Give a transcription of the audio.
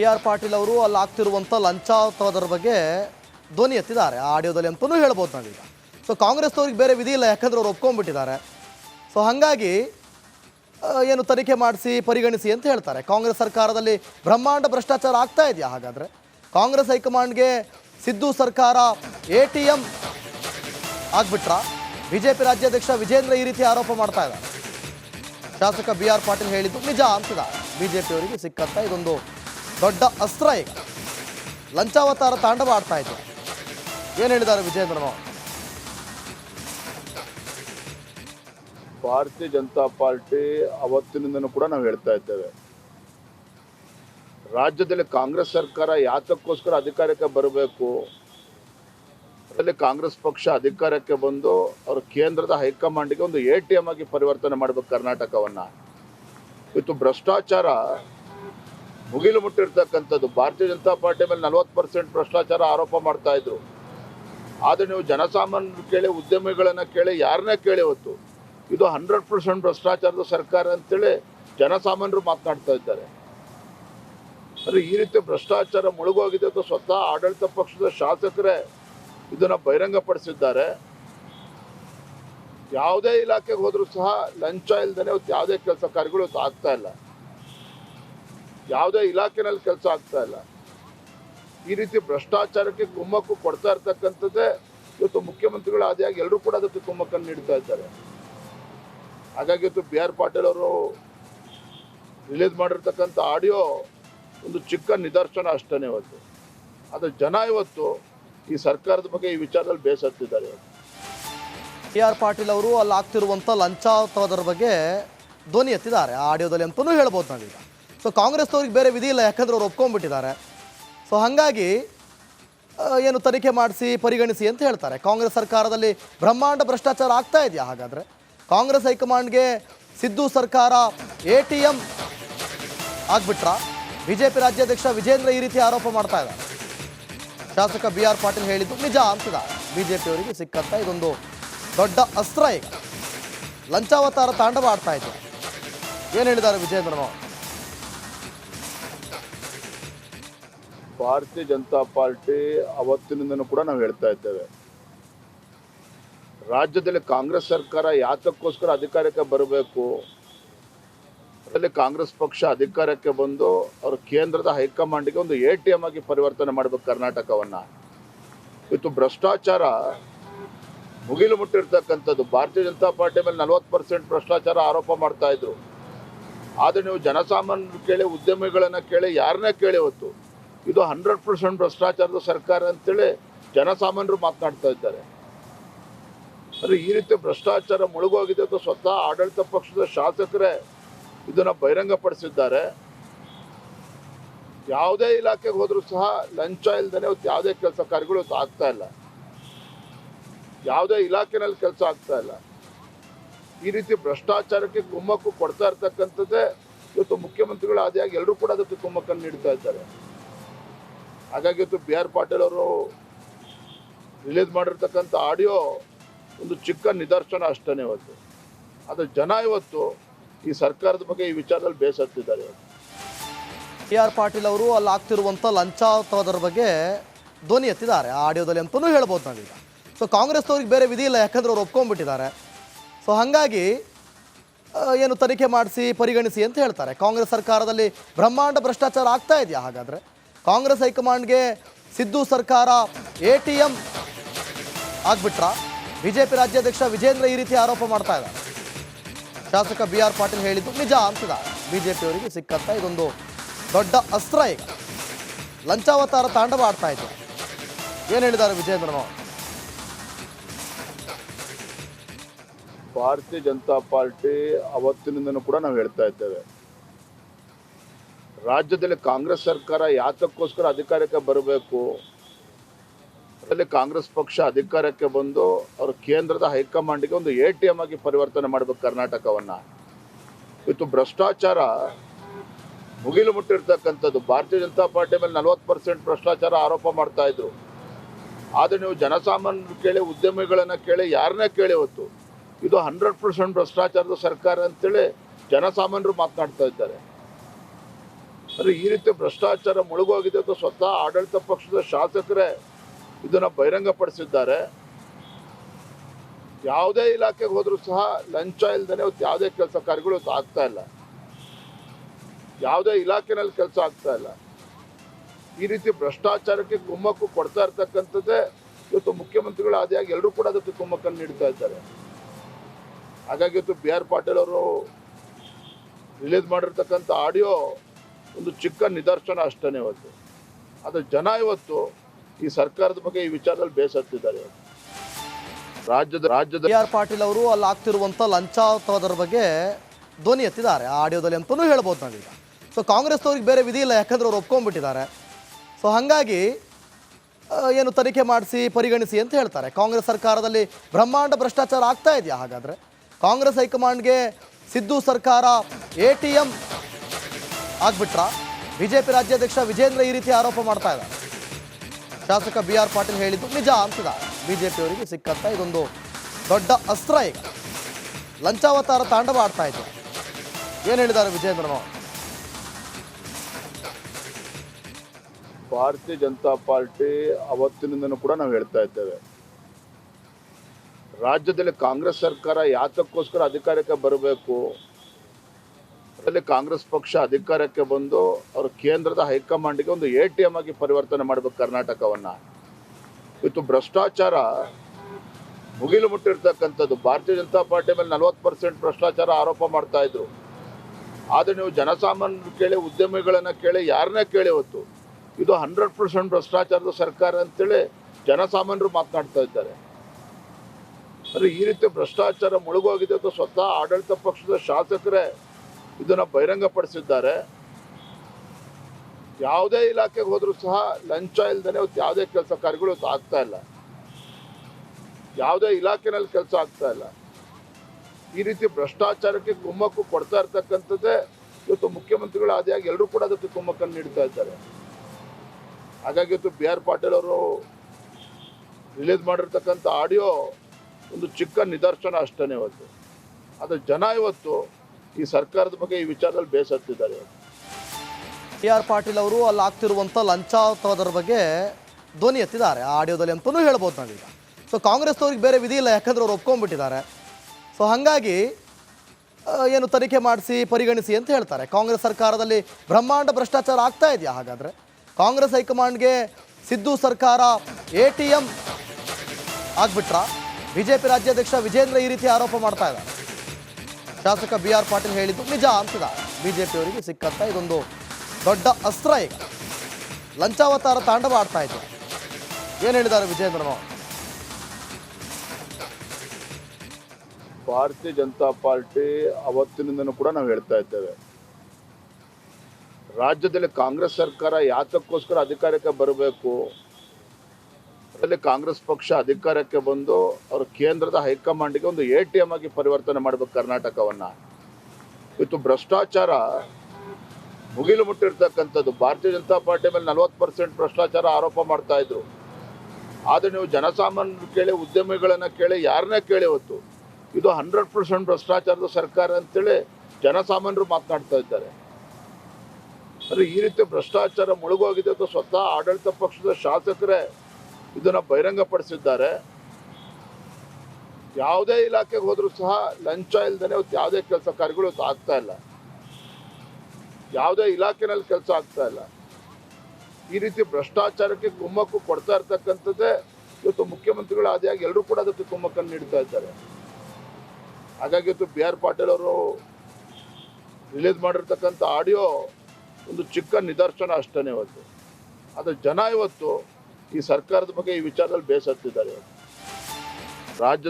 K R Patil ಅವರು ಅಲ್ಲಿ ಆಗ್ತಿರುವಂಥ ಲಂಚಾವತಾರದ ಬಗ್ಗೆ ಧ್ವನಿ ಎತ್ತಿದ್ದಾರೆ ಆ ಆಡಿಯೋದಲ್ಲಿ ಅಂತಲೂ ಹೇಳ್ಬೋದು ನಾವೀಗ. ಸೊ ಕಾಂಗ್ರೆಸ್ನವ್ರಿಗೆ ಬೇರೆ ವಿಧಿ ಇಲ್ಲ, ಯಾಕಂದ್ರೆ ಅವ್ರು ಒಪ್ಕೊಂಡ್ಬಿಟ್ಟಿದ್ದಾರೆ. ಸೊ ಹಾಗಾಗಿ ಏನು ತನಿಖೆ ಮಾಡಿಸಿ, ಪರಿಗಣಿಸಿ ಅಂತ ಹೇಳ್ತಾರೆ. ಕಾಂಗ್ರೆಸ್ ಸರ್ಕಾರದಲ್ಲಿ ಬ್ರಹ್ಮಾಂಡ ಭ್ರಷ್ಟಾಚಾರ ಆಗ್ತಾ ಇದೆಯಾ ಹಾಗಾದರೆ? ಕಾಂಗ್ರೆಸ್ ಹೈಕಮಾಂಡ್ಗೆ ಸಿದ್ದು ಸರ್ಕಾರ ಎ ಟಿ ಎಂ ಆಗ್ಬಿಟ್ರ? ಬಿ ಜೆ ಪಿ ರಾಜ್ಯಾಧ್ಯಕ್ಷ ವಿಜೇಂದ್ರ ಈ ರೀತಿ ಆರೋಪ ಮಾಡ್ತಾ ಇದ್ದಾರೆ. ಶಾಸಕ ಬಿ ಆರ್ ಪಾಟೀಲ್ ಹೇಳಿದ್ದು ನಿಜ ಅಂತಿದ್ದಾರೆ ಬಿ ಜೆ ಸಿಕ್ಕಂತ ಇದೊಂದು ದೊಡ್ಡ ಅಸ್ತ್ರ ಈಗ. ಲಂಚಾವತಾರ ತಾಂಡವ ಆಡ್ತಾ ಇದೆ. ಏನು ಹೇಳಿದ್ದಾರೆ ವಿಜೇಂದ್ರನು ಭಾರತೀಯ ಜನತಾ ಪಾರ್ಟಿ ಅವತ್ತಿನಿಂದನೂ ಕೂಡ ನಾವು ಹೇಳ್ತಾ ಇದ್ದೇವೆ. ರಾಜ್ಯದಲ್ಲಿ ಕಾಂಗ್ರೆಸ್ ಸರ್ಕಾರ ಯಾತಕ್ಕೋಸ್ಕರ ಅಧಿಕಾರಕ್ಕೆ ಬರಬೇಕು? ಅದರಲ್ಲಿ ಕಾಂಗ್ರೆಸ್ ಪಕ್ಷ ಅಧಿಕಾರಕ್ಕೆ ಬಂದು ಅವರು ಕೇಂದ್ರದ ಹೈಕಮಾಂಡ್ಗೆ ಒಂದು ಎ ಟಿ ಎಂ ಆಗಿ ಪರಿವರ್ತನೆ ಮಾಡಬೇಕು ಕರ್ನಾಟಕವನ್ನ. ಇವತ್ತು ಭ್ರಷ್ಟಾಚಾರ ಮುಗಿಲು ಮುಟ್ಟಿರ್ತಕ್ಕಂಥದ್ದು. ಭಾರತೀಯ ಜನತಾ ಪಾರ್ಟಿ ಮೇಲೆ ನಲವತ್ತು ಪರ್ಸೆಂಟ್ ಭ್ರಷ್ಟಾಚಾರ ಆರೋಪ ಮಾಡ್ತಾ ಇದ್ರು. ಆದರೆ ನೀವು ಜನಸಾಮಾನ್ಯರು ಕೇಳಿ, ಉದ್ಯಮಿಗಳನ್ನು ಕೇಳಿ, ಯಾರನ್ನೇ ಕೇಳಿ ಹೊತ್ತು, ಇದು ಹಂಡ್ರೆಡ್ ಪರ್ಸೆಂಟ್ ಭ್ರಷ್ಟಾಚಾರದ ಸರ್ಕಾರ ಅಂತೇಳಿ ಜನಸಾಮಾನ್ಯರು ಮಾತನಾಡ್ತಾ ಇದ್ದಾರೆ. ಅಂದರೆ ಈ ರೀತಿ ಭ್ರಷ್ಟಾಚಾರ ಮುಳುಗೋಗಿದೆ ಅಂತ ಸ್ವತಃ ಆಡಳಿತ ಪಕ್ಷದ ಶಾಸಕರೇ ಇದನ್ನ ಬಹಿರಂಗಪಡಿಸಿದ್ದಾರೆ. ಯಾವುದೇ ಇಲಾಖೆಗೆ ಹೋದರೂ ಸಹ ಲಂಚ ಇಲ್ಲದೇ ಇವತ್ತು ಯಾವುದೇ ಕೆಲಸ ಕಾರ್ಯಗಳು ಇವತ್ತು ಆಗ್ತಾ ಇಲ್ಲ. ಯಾವುದೇ ಇಲಾಖೆನಲ್ಲಿ ಕೆಲಸ ಆಗ್ತಾ ಇಲ್ಲ. ಈ ರೀತಿ ಭ್ರಷ್ಟಾಚಾರಕ್ಕೆ ಕುಮ್ಮಕ್ಕು ಕೊಡ್ತಾ ಇರ್ತಕ್ಕಂಥದ್ದೇ ಇವತ್ತು ಮುಖ್ಯಮಂತ್ರಿಗಳು ಆದಿಯಾಗಿ ಎಲ್ಲರೂ ಕೂಡ ಅದಕ್ಕೆ ಕುಮ್ಮಕ್ಕನ್ನು ನೀಡ್ತಾ ಇದ್ದಾರೆ. ಹಾಗಾಗಿ ಇವತ್ತು ಬಿ ಆರ್ ಪಾಟೀಲ್ ಅವರು ರಿಲೀಸ್ ಮಾಡಿರ್ತಕ್ಕಂಥ ಆಡಿಯೋ ಒಂದು ಚಿಕ್ಕ ನಿದರ್ಶನ ಅಷ್ಟೇ ಇವತ್ತು. ಆದರೆ ಜನ ಇವತ್ತು ಈ ಸರ್ಕಾರದ ಬಗ್ಗೆ ಈ ವಿಚಾರದಲ್ಲಿ ಬೇಸತ್ತಿದ್ದಾರೆ ಬಿ ಆರ್ ಪಾಟೀಲ್ ಅವರು ಅಲ್ಲಿ ಆಗ್ತಿರುವಂಥ ಲಂಚಾವತಾರದ ಬಗ್ಗೆ ಧ್ವನಿ ಎತ್ತಿದ್ದಾರೆ. ಆಡಿಯೋದಲ್ಲಿ ಅಂತಲೂ ಹೇಳ್ಬೋದು ನಾವೀಗ. ಸೊ ಕಾಂಗ್ರೆಸ್ನವ್ರಿಗೆ ಬೇರೆ ವಿಧಿ ಇಲ್ಲ, ಯಾಕಂದ್ರೆ ಅವ್ರು ಒಪ್ಕೊಂಡ್ಬಿಟ್ಟಿದ್ದಾರೆ. ಸೊ ಹಾಗಾಗಿ ಏನು ತನಿಖೆ ಮಾಡಿಸಿ, ಪರಿಗಣಿಸಿ ಅಂತ ಹೇಳ್ತಾರೆ. ಕಾಂಗ್ರೆಸ್ ಸರ್ಕಾರದಲ್ಲಿ ಬ್ರಹ್ಮಾಂಡ ಭ್ರಷ್ಟಾಚಾರ ಆಗ್ತಾ ಇದೆಯಾ ಹಾಗಾದರೆ? ಕಾಂಗ್ರೆಸ್ ಹೈಕಮಾಂಡ್ಗೆ ಸಿದ್ದು ಸರ್ಕಾರ ಎ ಟಿ ಎಂ ಆಗ್ಬಿಟ್ರ? ಬಿ ಜೆ ಪಿ ರಾಜ್ಯಾಧ್ಯಕ್ಷ ವಿಜೇಂದ್ರ ಈ ರೀತಿ ಆರೋಪ ಮಾಡ್ತಾ ಇದ್ದಾರೆ. ಶಾಸಕ ಬಿ ಆರ್ ಪಾಟೀಲ್ ಹೇಳಿದ್ದು ನಿಜ ಅಂತಿದ. ಬಿ ಜೆ ಪಿಯವರಿಗೆ ಸಿಕ್ಕಂತ ಇದೊಂದು ದೊಡ್ಡ ಅಸ್ತ್ರ ಈಗ. ಲಂಚಾವತಾರ ತಾಂಡವ ಆಡ್ತಾ ಇದ್ದಾರೆ ಏನು ಹೇಳಿದ್ದಾರೆ ವಿಜೇಂದ್ರನು? ಭಾರತೀಯ ಜನತಾ ಪಾರ್ಟಿ ಅವತ್ತಿನಿಂದನೂ ಕೂಡ ನಾವು ಹೇಳ್ತಾ ಇದ್ದೇವೆ. ರಾಜ್ಯದಲ್ಲಿ ಕಾಂಗ್ರೆಸ್ ಸರ್ಕಾರ ಯಾತಕ್ಕೋಸ್ಕರ ಅಧಿಕಾರಕ್ಕೆ ಬರಬೇಕು ಅದರಲ್ಲಿ ಕಾಂಗ್ರೆಸ್ ಪಕ್ಷ ಅಧಿಕಾರಕ್ಕೆ ಬಂದು ಅವರು ಕೇಂದ್ರದ ಹೈಕಮಾಂಡ್ಗೆ ಒಂದು ಎ ಟಿ ಎಂ ಆಗಿ ಪರಿವರ್ತನೆ ಮಾಡಬೇಕು ಕರ್ನಾಟಕವನ್ನ. ಇವತ್ತು ಭ್ರಷ್ಟಾಚಾರ ಮುಗಿಲು ಮುಟ್ಟಿರ್ತಕ್ಕಂಥದ್ದು. ಭಾರತೀಯ ಜನತಾ ಪಾರ್ಟಿ ಮೇಲೆ ನಲವತ್ತು ಪರ್ಸೆಂಟ್ ಭ್ರಷ್ಟಾಚಾರ ಆರೋಪ ಮಾಡ್ತಾ ಇದ್ರು. ಆದರೆ ನೀವು ಜನಸಾಮಾನ್ಯರು ಕೇಳಿ, ಉದ್ಯಮಿಗಳನ್ನ ಕೇಳಿ, ಯಾರನ್ನೇ ಕೇಳಿ ಇವತ್ತು ಇದು ಹಂಡ್ರೆಡ್ ಪರ್ಸೆಂಟ್ ಭ್ರಷ್ಟಾಚಾರದ ಸರ್ಕಾರ ಅಂತೇಳಿ ಜನಸಾಮಾನ್ಯರು ಮಾತನಾಡ್ತಾ ಇದ್ದಾರೆ. ಅಂದರೆ ಈ ರೀತಿ ಭ್ರಷ್ಟಾಚಾರ ಮುಳುಗೋಗಿದೆ ಅಂತ ಸ್ವತಃ ಆಡಳಿತ ಪಕ್ಷದ ಶಾಸಕರೇ ಇದನ್ನು ಬಹಿರಂಗಪಡಿಸಿದ್ದಾರೆ. ಯಾವುದೇ ಇಲಾಖೆಗೆ ಹೋದರೂ ಸಹ ಲಂಚ ಇಲ್ಲದೇ ಇವತ್ತು ಯಾವುದೇ ಕೆಲಸ ಕಾರ್ಯಗಳು ಇವತ್ತು ಆಗ್ತಾ ಇಲ್ಲ. ಯಾವುದೇ ಇಲಾಖೆನಲ್ಲಿ ಕೆಲಸ ಆಗ್ತಾ ಇಲ್ಲ. ಈ ರೀತಿ ಭ್ರಷ್ಟಾಚಾರಕ್ಕೆ ಕುಮ್ಮಕ್ಕು ಕೊಡ್ತಾ ಇರ್ತಕ್ಕಂಥದ್ದೇ ಇವತ್ತು ಮುಖ್ಯಮಂತ್ರಿಗಳು ಆದಿಯಾಗಿ ಎಲ್ಲರೂ ಕೂಡ ಅದಕ್ಕೆ ಕುಮ್ಮಕ್ಕನ್ನು ನೀಡ್ತಾ ಇದ್ದಾರೆ. ಹಾಗಾಗಿ ಇವತ್ತು ಬಿ ಆರ್ ಪಾಟೀಲ್ ಅವರು ರಿಲೀಸ್ ಮಾಡಿರ್ತಕ್ಕಂಥ ಆಡಿಯೋ ಒಂದು ಚಿಕ್ಕ ನಿದರ್ಶನ ಅಷ್ಟೇ ಇವತ್ತು. ಆದರೆ ಜನ ಇವತ್ತು ಈ ಸರ್ಕಾರದ ಬಗ್ಗೆ ಈ ವಿಚಾರದಲ್ಲಿ ಬೇಸತ್ತಿದ್ದಾರೆ ಕೆ ಆರ್ ಪಾಟೀಲ್ ಅವರು ಅಲ್ಲಿ ಆಗ್ತಿರುವಂಥ ಲಂಚಾವತಾರದ ಬಗ್ಗೆ ಧ್ವನಿ ಎತ್ತಿದ್ದಾರೆ ಆ ಆಡಿಯೋದಲ್ಲಿ ಅಂತಲೂ ಹೇಳ್ಬೋದು ನಾವೀಗ. ಸೊ ಕಾಂಗ್ರೆಸ್ನವ್ರಿಗೆ ಬೇರೆ ವಿಧಿ ಇಲ್ಲ, ಯಾಕಂದ್ರೆ ಅವ್ರು ಒಪ್ಕೊಂಡ್ಬಿಟ್ಟಿದ್ದಾರೆ. ಸೊ ಹಾಗಾಗಿ ಏನು ತನಿಖೆ ಮಾಡಿಸಿ, ಪರಿಗಣಿಸಿ ಅಂತ ಹೇಳ್ತಾರೆ. ಕಾಂಗ್ರೆಸ್ ಸರ್ಕಾರದಲ್ಲಿ ಬ್ರಹ್ಮಾಂಡ ಭ್ರಷ್ಟಾಚಾರ ಆಗ್ತಾ ಇದೆಯಾ ಹಾಗಾದರೆ? ಕಾಂಗ್ರೆಸ್ ಹೈಕಮಾಂಡ್ಗೆ ಸಿದ್ದು ಸರ್ಕಾರ ಎ ಟಿ ಎಂ ಆಗ್ಬಿಟ್ರ? ಬಿಜೆಪಿ ರಾಜ್ಯಾಧ್ಯಕ್ಷ ವಿಜೇಂದ್ರ ಈ ರೀತಿ ಆರೋಪ ಮಾಡ್ತಾ ಇದ್ದಾರೆ. ಶಾಸಕ ಬಿ ಆರ್ ಪಾಟೀಲ್ ಹೇಳಿದ್ದು ನಿಜ ಅಂತದ. ಬಿ ಜೆ ಪಿಯವರಿಗೆ ಸಿಕ್ಕಂತ ಇದೊಂದು ದೊಡ್ಡ ಅಸ್ತ್ರ ಈಗ. ಲಂಚಾವತಾರ ತಾಂಡವ ಆಡ್ತಾ ಇದ್ದ ಏನು ಹೇಳಿದ್ದಾರೆ ವಿಜೇಂದ್ರನು ಭಾರತೀಯ ಜನತಾ ಪಾರ್ಟಿ ಅವತ್ತಿನಿಂದನೂ ಕೂಡ ನಾವು ಹೇಳ್ತಾ ಇದ್ದೇವೆ. ರಾಜ್ಯದಲ್ಲಿ ಕಾಂಗ್ರೆಸ್ ಸರ್ಕಾರ ಯಾತಕ್ಕೋಸ್ಕರ ಅಧಿಕಾರಕ್ಕೆ ಬರಬೇಕು? ಅದರಲ್ಲಿ ಕಾಂಗ್ರೆಸ್ ಪಕ್ಷ ಅಧಿಕಾರಕ್ಕೆ ಬಂದು ಅವರು ಕೇಂದ್ರದ ಹೈಕಮಾಂಡ್ಗೆ ಒಂದು ಎ ಟಿ ಎಂ ಆಗಿ ಪರಿವರ್ತನೆ ಮಾಡಬೇಕು ಕರ್ನಾಟಕವನ್ನ. ಇವತ್ತು ಭ್ರಷ್ಟಾಚಾರ ಮುಗಿಲು ಮುಟ್ಟಿರ್ತಕ್ಕಂಥದ್ದು. ಭಾರತೀಯ ಜನತಾ ಪಾರ್ಟಿ ಮೇಲೆ ನಲವತ್ತು ಪರ್ಸೆಂಟ್ ಭ್ರಷ್ಟಾಚಾರ ಆರೋಪ ಮಾಡ್ತಾ ಇದ್ರು. ಆದರೆ ನೀವು ಜನಸಾಮಾನ್ಯರು ಕೇಳಿ, ಉದ್ಯಮಿಗಳನ್ನ ಕೇಳಿ, ಯಾರನ್ನೇ ಕೇಳಿ ಇವತ್ತು ಇದು ಹಂಡ್ರೆಡ್ ಪರ್ಸೆಂಟ್ ಭ್ರಷ್ಟಾಚಾರದ ಸರ್ಕಾರ ಅಂತೇಳಿ ಜನಸಾಮಾನ್ಯರು ಮಾತನಾಡ್ತಾ ಇದ್ದಾರೆ. ಅಂದ್ರೆ ಈ ರೀತಿ ಭ್ರಷ್ಟಾಚಾರ ಮುಳುಗೋಗಿದೆ ಅಂತ ಸ್ವತಃ ಆಡಳಿತ ಪಕ್ಷದ ಶಾಸಕರೇ ಇದನ್ನು ಬಹಿರಂಗಪಡಿಸಿದ್ದಾರೆ. ಯಾವುದೇ ಇಲಾಖೆಗೆ ಹೋದರೂ ಸಹ ಲಂಚ ಇಲ್ಲದೇ ಇವತ್ತು ಯಾವುದೇ ಕೆಲಸ ಕಾರ್ಯಗಳು ಆಗ್ತಾ ಇಲ್ಲ. ಯಾವುದೇ ಇಲಾಖೆನಲ್ಲಿ ಕೆಲಸ ಆಗ್ತಾ ಇಲ್ಲ. ಈ ರೀತಿ ಭ್ರಷ್ಟಾಚಾರಕ್ಕೆ ಕುಮ್ಮಕ್ಕು ಕೊಡ್ತಾ ಇರ್ತಕ್ಕಂಥದ್ದೇ ಇವತ್ತು ಮುಖ್ಯಮಂತ್ರಿಗಳು ಆದಿಯಾಗಿ ಎಲ್ಲರೂ ಕೂಡ ಅದಕ್ಕೆ ಕುಮ್ಮಕ್ಕನ್ನು ನೀಡ್ತಾ ಇದ್ದಾರೆ. ಹಾಗಾಗಿ ಇವತ್ತು ಬಿ ಆರ್ ಪಾಟೀಲ್ ಅವರು ರಿಲೀಸ್ ಮಾಡಿರ್ತಕ್ಕಂಥ ಆಡಿಯೋ ಒಂದು ಚಿಕ್ಕ ನಿದರ್ಶನ ಅಷ್ಟೇ ಇವತ್ತು. ಆದರೆ ಜನ ಇವತ್ತು ಈ ಸರ್ಕಾರದ ಬಗ್ಗೆ ಈ ವಿಚಾರದಲ್ಲಿ ಬೇಸತ್ತಿದ್ದಾರೆ. ರಾಜ್ಯದ ರಾಜ್ಯದ ಆರ್ ಪಾಟೀಲ್ ಅವರು ಅಲ್ಲಿ ಆಗ್ತಿರುವಂಥ ಲಂಚಾವತಾರದ ಬಗ್ಗೆ ಧ್ವನಿ ಎತ್ತಿದ್ದಾರೆ. ಆ ಆಡಿಯೋದಲ್ಲಿ ಅಂತಲೂ ಹೇಳ್ಬೋದು ನಾವೀಗ. ಸೊ ಕಾಂಗ್ರೆಸ್ನವ್ರಿಗೆ ಬೇರೆ ವಿಧಿ ಇಲ್ಲ, ಯಾಕಂದ್ರೆ ಅವ್ರು ಒಪ್ಕೊಂಡ್ಬಿಟ್ಟಿದ್ದಾರೆ. ಸೊ ಹಾಗಾಗಿ ಏನು ತನಿಖೆ ಮಾಡಿಸಿ, ಪರಿಗಣಿಸಿ ಅಂತ ಹೇಳ್ತಾರೆ. ಕಾಂಗ್ರೆಸ್ ಸರ್ಕಾರದಲ್ಲಿ ಬ್ರಹ್ಮಾಂಡ ಭ್ರಷ್ಟಾಚಾರ ಆಗ್ತಾ ಇದೆಯಾ ಹಾಗಾದರೆ? ಕಾಂಗ್ರೆಸ್ ಹೈಕಮಾಂಡ್ಗೆ ಸಿದ್ದು ಸರ್ಕಾರ, ಎ ಟಿ ಎಂ ಆಗ್ಬಿಟ್ರ? ಬಿಜೆಪಿ ರಾಜ್ಯಾಧ್ಯಕ್ಷ ವಿಜೇಂದ್ರ ಈ ರೀತಿ ಆರೋಪ ಮಾಡ್ತಾ ಇದ್ದಾರೆ. ಶಾಸಕ ಬಿ ಆರ್ ಪಾಟೀಲ್ ಹೇಳಿದ್ದು ನಿಜ ಬಿಜೆಪಿ ಅವರಿಗೆ ಸಿಕ್ಕಂತ ಇದೊಂದು ದೊಡ್ಡ ಅಸ್ತ್ರ ಈಗ. ಲಂಚಾವತಾರ ತಾಂಡವ ಆಡ್ತಾ ಇದ್ದ ಏನು ಹೇಳಿದ್ದಾರೆ ವಿಜೇಂದ್ರನೋ ಭಾರತೀಯ ಜನತಾ ಪಾರ್ಟಿ ಅವತ್ತಿನಿಂದನೂ ಕೂಡ ನಾವು ಹೇಳ್ತಾ ಇದ್ದೇವೆ. ರಾಜ್ಯದಲ್ಲಿ ಕಾಂಗ್ರೆಸ್ ಸರ್ಕಾರ ಯಾತಕ್ಕೋಸ್ಕರ ಅಧಿಕಾರಕ್ಕೆ ಬರಬೇಕು ಅದರಲ್ಲಿ ಕಾಂಗ್ರೆಸ್ ಪಕ್ಷ ಅಧಿಕಾರಕ್ಕೆ ಬಂದು ಅವರು ಕೇಂದ್ರದ ಹೈಕಮಾಂಡ್ಗೆ ಒಂದು ಎ ಟಿ ಎಂ ಆಗಿ ಪರಿವರ್ತನೆ ಮಾಡಬೇಕು ಕರ್ನಾಟಕವನ್ನ. ಇವತ್ತು ಭ್ರಷ್ಟಾಚಾರ ಮುಗಿಲು ಮುಟ್ಟಿರ್ತಕ್ಕಂಥದ್ದು. ಭಾರತೀಯ ಜನತಾ ಪಾರ್ಟಿ ಮೇಲೆ ನಲವತ್ತು ಪರ್ಸೆಂಟ್ ಭ್ರಷ್ಟಾಚಾರ ಆರೋಪ ಮಾಡ್ತಾ ಇದ್ರು. ಆದರೆ ನೀವು ಜನಸಾಮಾನ್ಯರು ಕೇಳಿ, ಉದ್ಯಮಿಗಳನ್ನು ಕೇಳಿ ಯಾರನ್ನೇ ಕೇಳಿ ಇವತ್ತು ಇದು ಹಂಡ್ರೆಡ್ ಪರ್ಸೆಂಟ್ ಭ್ರಷ್ಟಾಚಾರದ ಸರ್ಕಾರ ಅಂತೇಳಿ ಜನಸಾಮಾನ್ಯರು ಮಾತನಾಡ್ತಾ ಇದ್ದಾರೆ. ಅಂದ್ರೆ ಈ ರೀತಿ ಭ್ರಷ್ಟಾಚಾರ ಮುಳುಗೋಗಿದೆ ಅಂತ ಸ್ವತಃ ಆಡಳಿತ ಪಕ್ಷದ ಶಾಸಕರೇ ಇದನ್ನ ಬಹಿರಂಗಪಡಿಸಿದ್ದಾರೆ. ಯಾವುದೇ ಇಲಾಖೆಗೆ ಹೋದರೂ ಸಹ ಲಂಚ ಇಲ್ಲದೇ ಯಾವುದೇ ಕೆಲಸ ಕಾರ್ಯಗಳು ಆಗ್ತಾ ಇಲ್ಲ. ಯಾವುದೇ ಇಲಾಖೆನಲ್ಲಿ ಕೆಲಸ ಆಗ್ತಾ ಇಲ್ಲ. ಈ ರೀತಿ ಭ್ರಷ್ಟಾಚಾರಕ್ಕೆ ಕುಮ್ಮಕ್ಕು ಕೊಡ್ತಾ ಇರ್ತಕ್ಕಂಥದ್ದೇ ಇವತ್ತು ಮುಖ್ಯಮಂತ್ರಿಗಳು ಆದಿಯಾಗಿ ಎಲ್ಲರೂ ಕೂಡ ಅದಕ್ಕೆ ಕುಮ್ಮಕ್ಕನ್ನು ನೀಡ್ತಾ ಇದ್ದಾರೆ. ಹಾಗಾಗಿ ಇವತ್ತು ಬಿ ಆರ್ ಪಾಟೀಲ್ ಅವರು ರಿಲೀಸ್ ಮಾಡಿರ್ತಕ್ಕಂಥ ಆಡಿಯೋ ಒಂದು ಚಿಕ್ಕ ನಿದರ್ಶನ ಅಷ್ಟೇ ಇವತ್ತು. ಆದರೆ ಜನ ಇವತ್ತು ಈ ಸರ್ಕಾರದ ಬಗ್ಗೆ ಈ ವಿಚಾರದಲ್ಲಿ ಬೇಸತ್ತಿದ್ದಾರೆ. ಟಿ ಆರ್ ಪಾಟೀಲ್ ಅವರು ಅಲ್ಲಿ ಆಗ್ತಿರುವಂಥ ಲಂಚಾವತಾರದ ಬಗ್ಗೆ ಧ್ವನಿ ಎತ್ತಿದ್ದಾರೆ. ಆ ಆಡಿಯೋದಲ್ಲಿ ಅಂತಲೂ ಹೇಳ್ಬೋದು ನಾವೀಗ. ಸೊ ಕಾಂಗ್ರೆಸ್ನವ್ರಿಗೆ ಬೇರೆ ವಿಧಿ ಇಲ್ಲ, ಯಾಕಂದ್ರೆ ಅವ್ರು ಒಪ್ಕೊಂಡ್ಬಿಟ್ಟಿದ್ದಾರೆ. ಸೊ ಹಾಗಾಗಿ ಏನು ತನಿಖೆ ಮಾಡಿಸಿ, ಪರಿಗಣಿಸಿ ಅಂತ ಹೇಳ್ತಾರೆ. ಕಾಂಗ್ರೆಸ್ ಸರ್ಕಾರದಲ್ಲಿ ಬ್ರಹ್ಮಾಂಡ ಭ್ರಷ್ಟಾಚಾರ ಆಗ್ತಾ ಇದೆಯಾ ಹಾಗಾದರೆ? ಕಾಂಗ್ರೆಸ್ ಹೈಕಮಾಂಡ್ಗೆ ಸಿದ್ದು ಸರ್ಕಾರ ಎ ಟಿ ಎಂ ಆಗ್ಬಿಟ್ರ? ಬಿ ಜೆ ಪಿ ರಾಜ್ಯಾಧ್ಯಕ್ಷ ವಿಜೇಂದ್ರ ಈ ರೀತಿ ಆರೋಪ ಮಾಡ್ತಾ ಇದ್ದಾರೆ. ಶಾಸಕ ಬಿ ಆರ್ ಪಾಟೀಲ್ ಹೇಳಿದ್ದು ನಿಜ ಅಂತಿದ್ದಾರೆ ಬಿಜೆಪಿಯವರಿಗೆ ಸಿಕ್ಕಂತ ಇದೊಂದು ದೊಡ್ಡ ಅಸ್ತ್ರ ಈಗ ಲಂಚಾವತಾರ ತಾಂಡವ ಆಡ್ತಾ ಇತ್ತು ಏನು ಹೇಳಿದ್ದಾರೆ ವಿಜೇಂದ್ರನು ಭಾರತೀಯ ಜನತಾ ಪಾರ್ಟಿ ಅವತ್ತಿನಿಂದನೂ ಕೂಡ ನಾವು ಹೇಳ್ತಾ ಇದ್ದೇವೆ. ರಾಜ್ಯದಲ್ಲಿ ಕಾಂಗ್ರೆಸ್ ಸರ್ಕಾರ ಯಾತಕ್ಕೋಸ್ಕರ ಅಧಿಕಾರಕ್ಕೆ ಬರಬೇಕು ಅದರಲ್ಲಿ ಕಾಂಗ್ರೆಸ್ ಪಕ್ಷ ಅಧಿಕಾರಕ್ಕೆ ಬಂದು ಅವರು ಕೇಂದ್ರದ ಹೈಕಮಾಂಡ್ಗೆ ಒಂದು ಎ ಟಿ ಎಂ ಆಗಿ ಪರಿವರ್ತನೆ ಮಾಡಬೇಕು ಕರ್ನಾಟಕವನ್ನ. ಇವತ್ತು ಭ್ರಷ್ಟಾಚಾರ ಮುಗಿಲು ಮುಟ್ಟಿರ್ತಕ್ಕಂಥದ್ದು. ಭಾರತೀಯ ಜನತಾ ಪಾರ್ಟಿ ಮೇಲೆ ನಲವತ್ತು ಪರ್ಸೆಂಟ್ ಭ್ರಷ್ಟಾಚಾರ ಆರೋಪ ಮಾಡ್ತಾ ಇದ್ರು. ಆದರೆ ನೀವು ಜನಸಾಮಾನ್ಯರು ಕೇಳಿ, ಉದ್ಯಮಿಗಳನ್ನ ಕೇಳಿ, ಯಾರನ್ನೇ ಕೇಳಿ ಹೊತ್ತು, ಇದು ಹಂಡ್ರೆಡ್ ಪರ್ಸೆಂಟ್ ಭ್ರಷ್ಟಾಚಾರದ ಸರ್ಕಾರ ಅಂತೇಳಿ ಜನಸಾಮಾನ್ಯರು ಮಾತನಾಡ್ತಾ ಇದ್ದಾರೆ. ಅಂದ್ರೆ ಈ ರೀತಿ ಭ್ರಷ್ಟಾಚಾರ ಮುಳುಗೋಗಿದೆ ಅಥವಾ ಸ್ವತಃ ಆಡಳಿತ ಪಕ್ಷದ ಶಾಸಕರೇ ಇದನ್ನ ಬಹಿರಂಗಪಡಿಸಿದ್ದಾರೆ. ಯಾವುದೇ ಇಲಾಖೆಗೆ ಹೋದರೂ ಸಹ ಲಂಚ ಇಲ್ದೇನೆ ಇವತ್ತು ಯಾವುದೇ ಕೆಲಸ ಕಾರ್ಯಗಳು ಇವತ್ತು ಆಗ್ತಾ ಇಲ್ಲ. ಯಾವುದೇ ಇಲಾಖೆನಲ್ಲಿ ಕೆಲಸ ಆಗ್ತಾ ಇಲ್ಲ. ಈ ರೀತಿ ಭ್ರಷ್ಟಾಚಾರಕ್ಕೆ ಕುಮ್ಮಕ್ಕು ಕೊಡ್ತಾ ಇರ್ತಕ್ಕಂಥದ್ದೇ ಇವತ್ತು ಮುಖ್ಯಮಂತ್ರಿಗಳು ಆದಿಯಾಗಿ ಎಲ್ಲರೂ ಕೂಡ ಅದಕ್ಕೆ ಕುಮ್ಮಕ್ಕನ್ನು ನೀಡ್ತಾ ಇದ್ದಾರೆ. ಹಾಗಾಗಿ ಇವತ್ತು ಬಿ ಆರ್ ಪಾಟೀಲ್ ಅವರು ರಿಲೀಸ್ ಮಾಡಿರ್ತಕ್ಕಂಥ ಆಡಿಯೋ ಒಂದು ಚಿಕ್ಕ ನಿದರ್ಶನ ಅಷ್ಟೇ ಇವತ್ತು. ಆದರೆ ಜನ ಇವತ್ತು ಈ ಸರ್ಕಾರದ ಬಗ್ಗೆ ಈ ವಿಚಾರದಲ್ಲಿ ಬೇಸತ್ತಿದ್ದಾರೆ. ರಾಜ್ಯದ